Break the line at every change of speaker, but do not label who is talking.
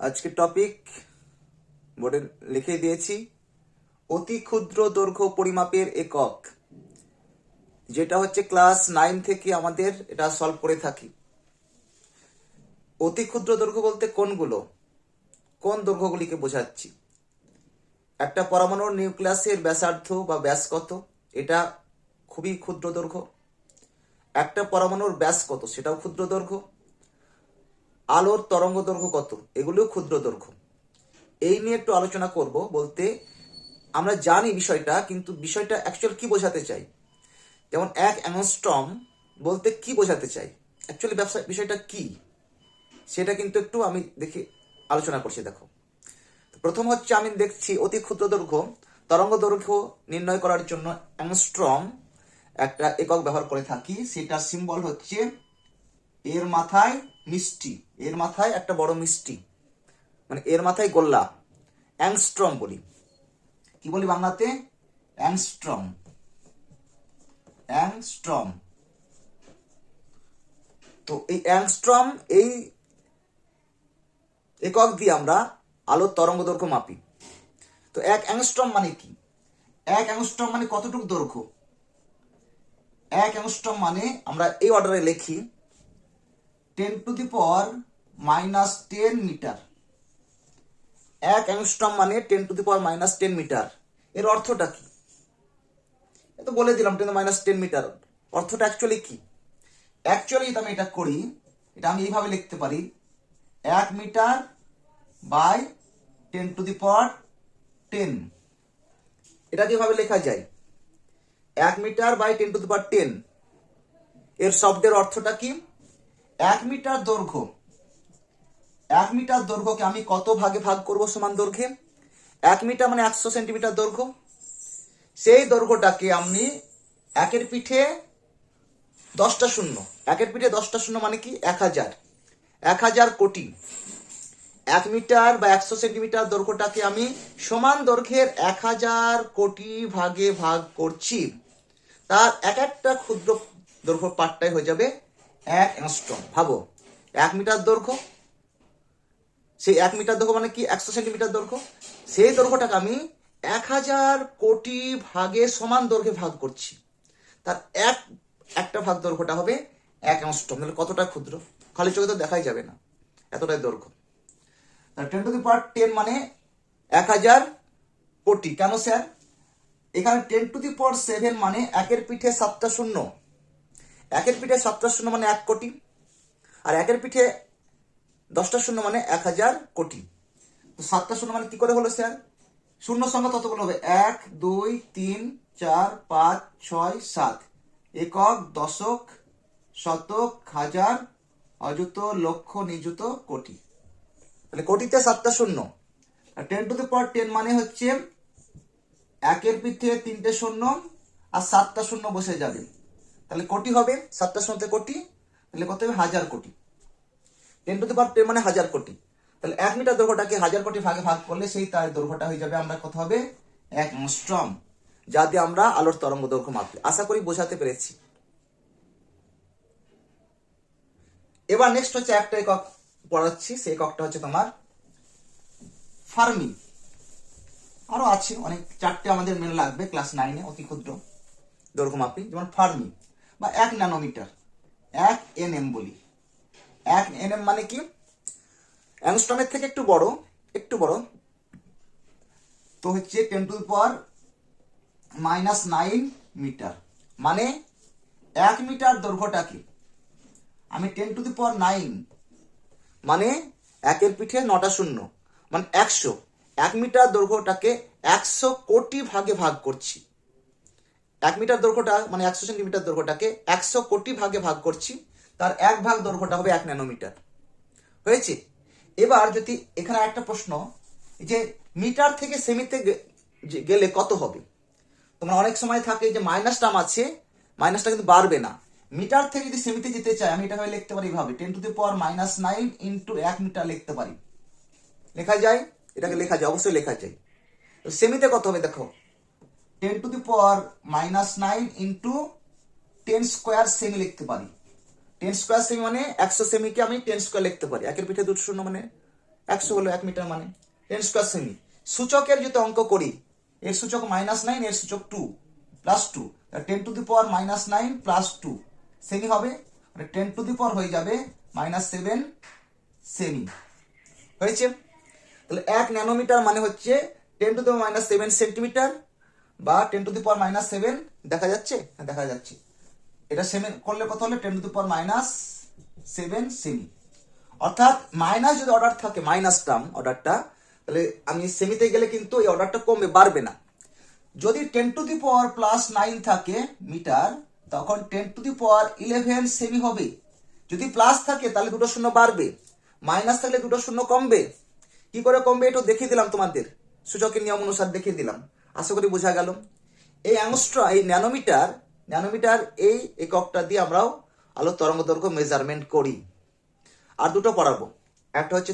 আজকে টপিক বোর্ডে লিখে দিয়েছি, অতি ক্ষুদ্র দৈর্ঘ্য পরিমাপের একক, যেটা হচ্ছে ক্লাস নাইন থেকে আমাদের এটা সলভ করে থাকি। অতি ক্ষুদ্র দৈর্ঘ্য বলতে কোনগুলো? কোন দৈর্ঘ্যগুলিকে বোঝাচ্ছি? একটা পরমাণুর নিউক্লিয়াসের ব্যাসার্ধ বা ব্যাস কত? এটা খুবই ক্ষুদ্র দৈর্ঘ্য। একটা পরমাণুর ব্যাস কত? সেটাও ক্ষুদ্র দৈর্ঘ্য। আলোর তরঙ্গ দৈর্ঘ্য কত? এগুলোও ক্ষুদ্র দৈর্ঘ্য। এই নিয়ে একটু আলোচনা করব বলতে আমরা জানি বিষয়টা, কিন্তু বিষয়টা অ্যাকচুয়াল কি বোঝাতে চাই? যেমন এক অ্যাংস্ট্রম বলতে কি বোঝাতে চাই? অ্যাকচুয়ালি ব্যবসা, বিষয়টা কি? সেটা কিন্তু একটু আমি দেখি আলোচনা করছি, দেখো। প্রথম হচ্ছে আমি দেখছি অতি ক্ষুদ্র দৈর্ঘ্য, তরঙ্গ দৈর্ঘ্য নির্ণয় করার জন্য অ্যাংস্ট্রম একটা একক ব্যবহার করে থাকি। সেটা সিম্বল হচ্ছে এর মাথায় মিষ্টি, এর মাথায় একটা বড় মিষ্টি মানে এর মাথায় গোল্লা, অ্যাংস্ট্রম বলি। কি বলি বাংলাতে? অ্যাংস্ট্রম। অ্যাংস্ট্রম। তো এই অ্যাংস্ট্রম, এই একক দিয়ে আমরা আলোর তরঙ্গ দৈর্ঘ্য মাপি। তো এক অ্যাংস্ট্রম মানে কি? এক অ্যাংস্ট্রম মানে কতটুকু দৈর্ঘ্য? এক অ্যাংস্ট্রম মানে আমরা এই অর্ডারে লিখি ten to the power minus ten metre. এক অ্যাংস্ট্রম মানে ten to the power minus ten metre. এর অর্থটা কি? এ তো বলে দিলাম, টেন মাইনাস টেন মিটার। অর্থটা অ্যাকচুয়ালি কি? অ্যাকচুয়ালি যদি আমি এটা করি, এটা আমি এইভাবে লিখতে পারি, এক metre by ten to the power ten. এটা কীভাবে লেখা যায়? এক metre by ten to the power ten. এর শব্দের অর্থটা কি? এক মিটার দৈর্ঘ্য। এক মিটার দৈর্ঘ্যকে আমি কত ভাগে ভাগ করব সমান দৈর্ঘ্যে? এক মিটার মানে একশো সেন্টিমিটার দৈর্ঘ্য। সেই দৈর্ঘ্যটাকে আমি একের পিঠে দশটা শূন্য। একের পিঠে দশটা শূন্য মানে কি? এক হাজার। এক হাজার কোটি। এক মিটার বা একশো সেন্টিমিটার দৈর্ঘ্যটাকে আমি সমান দৈর্ঘ্যের এক হাজার কোটি ভাগে ভাগ করছি। তার এক একটা ক্ষুদ্র দৈর্ঘ্য পার্টটাই হয়ে যাবে এক অ্যাংস্ট্রম ভাবো, এক মিটার দৈর্ঘ্য, সেই এক মিটার দৈর্ঘ্য মানে কি? একশো সেন্টিমিটার দৈর্ঘ্য। সেই দৈর্ঘ্যটাকে আমি এক হাজার কোটি ভাগে সমান দৈর্ঘ্যে ভাগ করছি। তার এক, একটা ভাগ দৈর্ঘ্যটা হবে এক অ্যাংস্ট্রম তাহলে কতটা ক্ষুদ্র? খালি চোখে তো দেখাই যাবে না। এতটাই দৈর্ঘ্য। Ten to the power ten মানে এক হাজার কোটি। কেন স্যার এখানে ten to the power seven মানে একের পিঠে সাতটা শূন্য। একের পিঠে সাতটা শূন্য মানে এক কোটি, আর একের পিঠে দশটা শূন্য মানে এক হাজার কোটি। তো সাতটা শূন্য মানে কি করে হলো স্যার? শূন্য সংখ্যা ততগুলো হবে এক, দুই, তিন, চার, পাঁচ, ছয়, সাত। একক, দশক, শতক, হাজার, অযুত, লক্ষ, নিযুত, কোটি। তাহলে কোটিতে সাতটা শূন্য। আর ten to the power ten মানে হচ্ছে একের পিঠে তিনটে শূন্য, আর সাতটা শূন্য বসে যাবে। তাহলে কোটি হবে সাতটা শূন্যতে কোটি, তাহলে কত হবে? হাজার কোটি। Ten to the power ten মানে হাজার কোটি। তাহলে এক মিটার দৈর্ঘ্যটাকে হাজার কোটি ভাগে ভাগ করলে সেই তার দৈর্ঘ্যটা হয়ে যাবে আমরা কত হবে? এক স্ট্রম যা দিয়ে আমরা আলোর তরঙ্গ দৈর্ঘ্য মাপি আশা করি বোঝাতে পেরেছি। এবার নেক্সট হচ্ছে একটা একক পড়াচ্ছি, সেই এককটা হচ্ছে তোমার ফার্মি আরও আছে, অনেক, চারটে আমাদের মেনে লাগবে ক্লাস নাইনে অতি ক্ষুদ্র দৈর্ঘ্য মাপি, যেমন ফার্মি বা এক ন্যানোমিটার, এক এন এম বলি। এক এন এম মানে কি? অ্যাংস্ট্রমের থেকে একটু বড় একটু বড়। তো হচ্ছে ten to power minus nine metre. মানে এক মিটার দৈর্ঘ্যটাকে আমি ten to the power nine মানে একের পিঠে নটা শূন্য মানে একশো। এক মিটার দৈর্ঘ্যটাকে একশো কোটি ভাগে ভাগ করছি। এক মিটার দৈর্ঘ্যটা মানে একশো সেন্টিমিটার দৈর্ঘ্যটাকে একশো কোটি ভাগে ভাগ করছি, তার এক ভাগ দৈর্ঘ্যটা হবে এক ন্যানোমিটার। হয়েছে? এবার যদি এখানে একটা প্রশ্ন যে মিটার থেকে সেমিতে গেলে কত হবে? তোমার অনেক সময় থাকে যে মাইনাস টার্ম আছে মাইনাসটা কিন্তু বাড়বে না। মিটার থেকে যদি সেমিতে যেতে চাই আমি এটা লিখতে পারি এইভাবে ten to the power minus nine into এক মিটার লিখতে পারি। লেখা যায়? এটাকে লেখা যায়, অবশ্যই লেখা যায়। তো সেমিতে কত হবে দেখো? Ten to the power minus nine into ten square semi লিখতে পারি। টেন স্কোয়ার সেমি মানে একশো সেমিকে আমি টেন স্কোয়ার লিখতে পারি। একের পিঠে দুটো শূন্য মানে একশো হলো এক মিটার মানে টেন স্কোয়ার সেমি। সূচকের যদি অঙ্ক করি, এর সূচক মাইনাস নাইন, এর সূচক two, plus two ten to the power minus nine, plus two, semi হবে। মানে টেন টু দি পাওয়ার হয়ে যাবে মাইনাস সেভেন সেমি। হয়েছে? তাহলে এক ন্যানোমিটার মানে হচ্ছে ten to the minus seven centimetre বা ten to the power minus seven দেখা যাচ্ছে? হ্যাঁ দেখা যাচ্ছে। এটা সেমি করলে কত হলে? Ten to the power minus seven semi অর্থাৎ মাইনাস যদি অর্ডার থাকে মাইনাস টার্ম অর্ডারটা তাহলে আমি সেমিতে গেলে কিন্তু এই অর্ডারটা কমবে, বাড়বে না। যদি ten to the power plus nine থাকে মিটার তখন ten to the power eleven semi হবে। যদি প্লাস থাকে, তাহলে দুটো শূন্য বাড়বে। মাইনাস থাকলে দুটো শূন্য কমবে। কি করে কমবে? এটা দেখিয়ে দিলাম তোমাদের। সূচকের নিয়ম অনুসার দেখিয়ে দিলাম। আশা করি বোঝা গেল। এই অ্যাংস্ট্রা এই ন্যানোমিটার ন্যানোমিটার এই এককটা দিয়ে আমরাও আলো তরঙ্গ দৈর্ঘ্য মেজারমেন্ট করি। আর দুটো পড়াবো একটা হচ্ছে